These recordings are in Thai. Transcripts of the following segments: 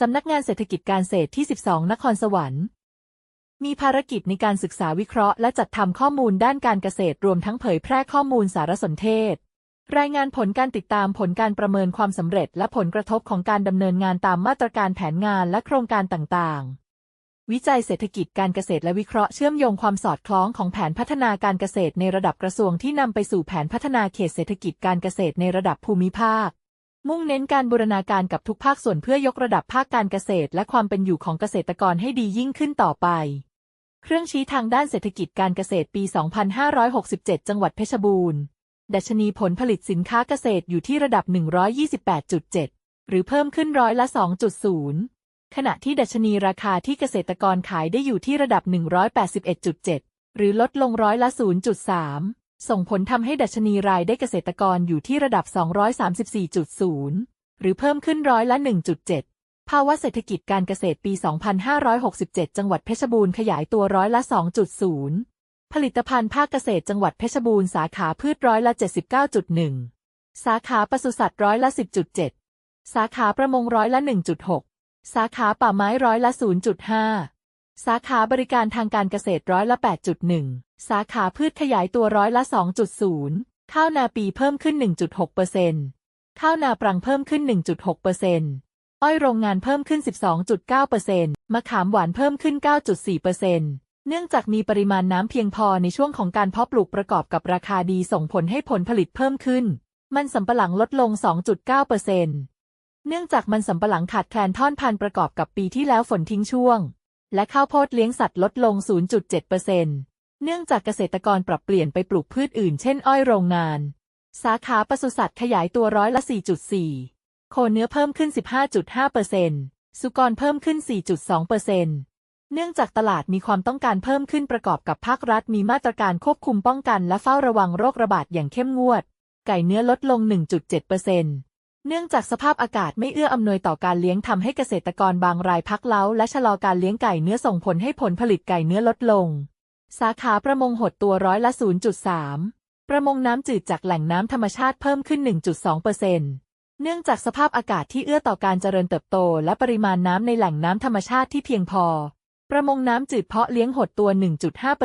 สำนักงานเศรษฐกิจการเศรษฐที่ 12 นครสวรรค์ มีภารกิจในการศึกษาวิเคราะห์และจัดทำข้อมูลด้านการเกษตรรวมทั้งเผยแพร่ข้อมูลสารสนเทศ รายงานผลการติดตามผลการประเมินความสำเร็จ และผลกระทบของการดำเนินงานตามมาตรการแผนงานและโครงการต่างๆวิจัยเศรษฐกิจการเกษตรและวิเคราะห์เชื่อมโยงความสอดคล้องของแผนพัฒนาการเกษตรในระดับกระทรวงที่นำไปสู่แผนพัฒนาเขตเศรษฐกิจการเกษตรในระดับภูมิภาค มุ่งเน้นการบูรณาการกับทุกภาคส่วนเพื่อยกระดับภาคการเกษตร และความเป็นอยู่ของเกษตรกรให้ดียิ่งขึ้นต่อไป เครื่องชี้ทางด้านเศรษฐกิจการเกษตรปี 2567 จังหวัดเพชรบูรณ์ ดัชนีผลผลิตสินค้าเกษตรอยู่ที่ระดับ 128.7 หรือเพิ่มขึ้นร้อยละ 2.0 ขณะที่ดัชนีราคาที่เกษตรกรขายได้อยู่ที่ระดับ 181.7 หรือลดลงร้อยละ 0.3 ส่งผลทำให้ดัชนีรายได้เกษตรกรอยู่ที่ระดับ 234.0 หรือเพิ่มขึ้นร้อยละ 1.7 ภาวะเศรษฐกิจการเกษตรปี 2567 จังหวัดเพชรบูรณ์ขยายตัวร้อยละ 2.0 ผลิตภัณฑ์ภาคเกษตรจังหวัดเพชรบูรณ์สาขาพืชร้อยละ 79.1 สาขาปศุสัตว์ร้อยละ 10.7 สาขาประมงร้อยละ 1.6 สาขาป่าไม้ร้อยละ 0.5 สาขาบริการทางการเกษตรร้อยละ 8.1 สาขาพืชขยายตัวร้อยละ 2.0 ข้าวนาปีเพิ่มขึ้น 1.6%ข้าวนาปรังเพิ่มขึ้น 1.6%อ้อยโรงงานเพิ่มขึ้น 12.9%มะขามหวานเพิ่มขึ้น 9.4%เนื่องจากมีปริมาณน้ำเพียงพอในช่วงของการเพาะปลูกประกอบกับราคาดีส่งผลให้ผลผลิตเพิ่มขึ้น มันสำปะหลังลดลง 2.9%เนื่องจากมันสำปะหลังขาดแคลนท่อนพันประกอบกับปีที่แล้วฝนทิ้งช่วง และข้าวโพดเลี้ยงสัตว์ลดลง 0.7%เนื่ เนื่องจากเกษตรกรปรับเปลี่ยนไปปลูกพืชอื่นเช่นอ้อยโรงงาน สาขาปศุสัตว์ขยายตัวร้อยละ 4.4 โคเนื้อเพิ่มขึ้น 15.5%สุกรเพิ่มขึ้น 4.2%เนื่องจากตลาดมีความต้องการเพิ่มขึ้นประกอบกับภาครัฐมีมาตรการควบคุมป้องกันและเฝ้าระวังโรคระบาดอย่างเข้มงวด ไก่เนื้อลดลง 1.7%เนื่องจากสภาพอากาศไม่เอื้ออำนวยต่อการเลี้ยงทำให้เกษตรกรบางรายพักเล้าและชะลอการเลี้ยงไก่เนื้อส่งผลให้ผลผลิตไก่เนื้อลดลง สาขาประมงหดตัวร้อยละ 0.3 ประมงน้ำจืดจากแหล่งน้ำธรรมชาติเพิ่มขึ้น 1.2%เซ็นต์เนื่องจากสภาพอากาศที่เอื้อต่อการเจริญเติบโต และปริมาณน้ำในแหล่งน้ำธรรมชาติที่เพียงพอ ประมงน้ำจืดเพาะเลี้ยงหดตัว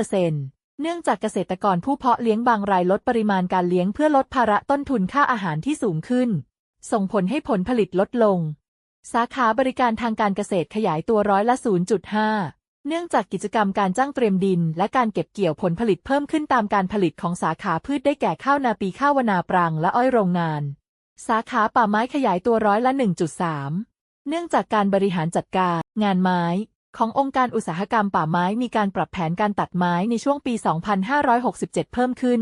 1.5%เนื่องจากเกษตรกรผู้เพาะเลี้ยงบางรายลดปริมาณการเลี้ยงเพื่อลดภาระต้นทุนค่าอาหารที่สูงขึ้น ส่งผลให้ผลผลิตลดลง สาขาบริการทางการเกษตรขยายตัวร้อยละ 0.5 เนื่องจากกิจกรรมการจ้างเตรียมดิน และการเก็บเกี่ยวผลผลิตเพิ่มขึ้นตามการผลิตของสาขาพืชได้แก่ข้าวนาปีข้าววนาปรังและอ้อยโรงงาน สาขาป่าไม้ขยายตัวร้อยละ 1.3 เนื่องจากการบริหารจัดการ งานไม้ ขององค์การอุตสาหกรรมป่าไม้มีการปรับแผนการตัดไม้ในช่วงปี 2567 เพิ่มขึ้น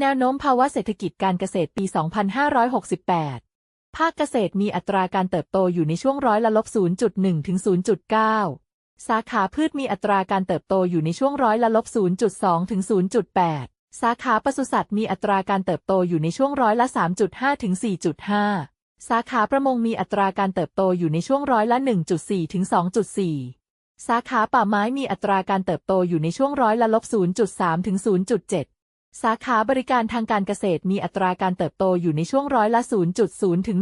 แนวโน้มภาวะเศรษฐกิจการเกษตรปี 2568 ภาคเกษตรมีอัตราการเติบโตอยู่ในช่วงร้อยละลบ0.1ถึง0.9 สาขาพืชมีอัตราการเติบโตอยู่ในช่วงร้อยละลบ 0.2 ถึง 0.8 สาขาปศุสัตว์มีอัตราการเติบโตอยู่ในช่วงร้อยละ 3.5 ถึง 4.5 สาขาประมงมีอัตราการเติบโตอยู่ในช่วงร้อยละ 1.4 ถึง 2.4 สาขาป่าไม้มีอัตราการเติบโตอยู่ในช่วงร้อยละลบ 0.3 ถึง 0.7 สาขาบริการทางการเกษตรมีอัตราการเติบโตอยู่ในช่วงร้อยละ 0.0 ถึง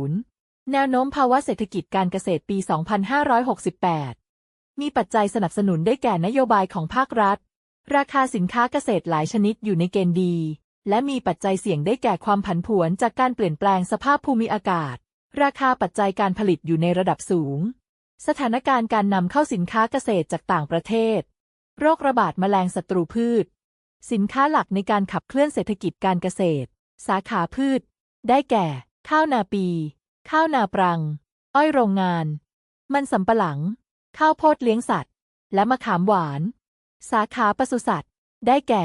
1.0 แนวโน้มภาวะเศรษฐกิจการเกษตรปี 2568 มีปัจจัยสนับสนุนได้แก่นโยบายของภาครัฐ ราคาสินค้าเกษตรหลายชนิดอยู่ในเกณฑ์ดี และมีปัจจัยเสี่ยงได้แก่ความผันผวนจากการเปลี่ยนแปลงสภาพภูมิอากาศ ราคาปัจจัยการผลิตอยู่ในระดับสูง สถานการณ์การนำเข้าสินค้าเกษตรจากต่างประเทศ โรคระบาดแมลงศัตรูพืช สินค้าหลักในการขับเคลื่อนเศรษฐกิจการเกษตร สาขาพืช ได้แก่ ข้าวนาปี ข้าวนาปรัง อ้อยโรงงาน มันสำปะหลัง ข้าวโพดเลี้ยงสัตว์ และมะขามหวาน สาขาปศุสัตว์ ได้แก่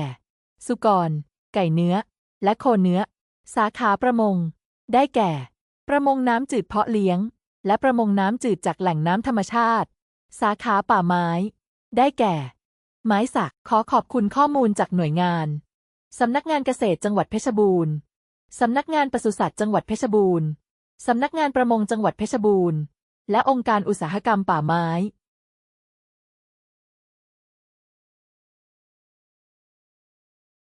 สุกร ไก่เนื้อ และโคเนื้อ สาขาประมง ได้แก่ ประมงน้ำจืดเพาะเลี้ยง และประมงน้ำจืดจากแหล่งน้ำธรรมชาติ สาขาป่าไม้ ได้แก่ ไม้สักขอขอบคุณข้อมูลจากหน่วยงาน สำนักงานเกษตรจังหวัดเพชรบูรณ์ สำนักงานปศุสัตว์จังหวัดเพชรบูรณ์ สำนักงานประมงจังหวัดเพชรบูรณ์ และองค์การอุตสาหกรรมป่าไม้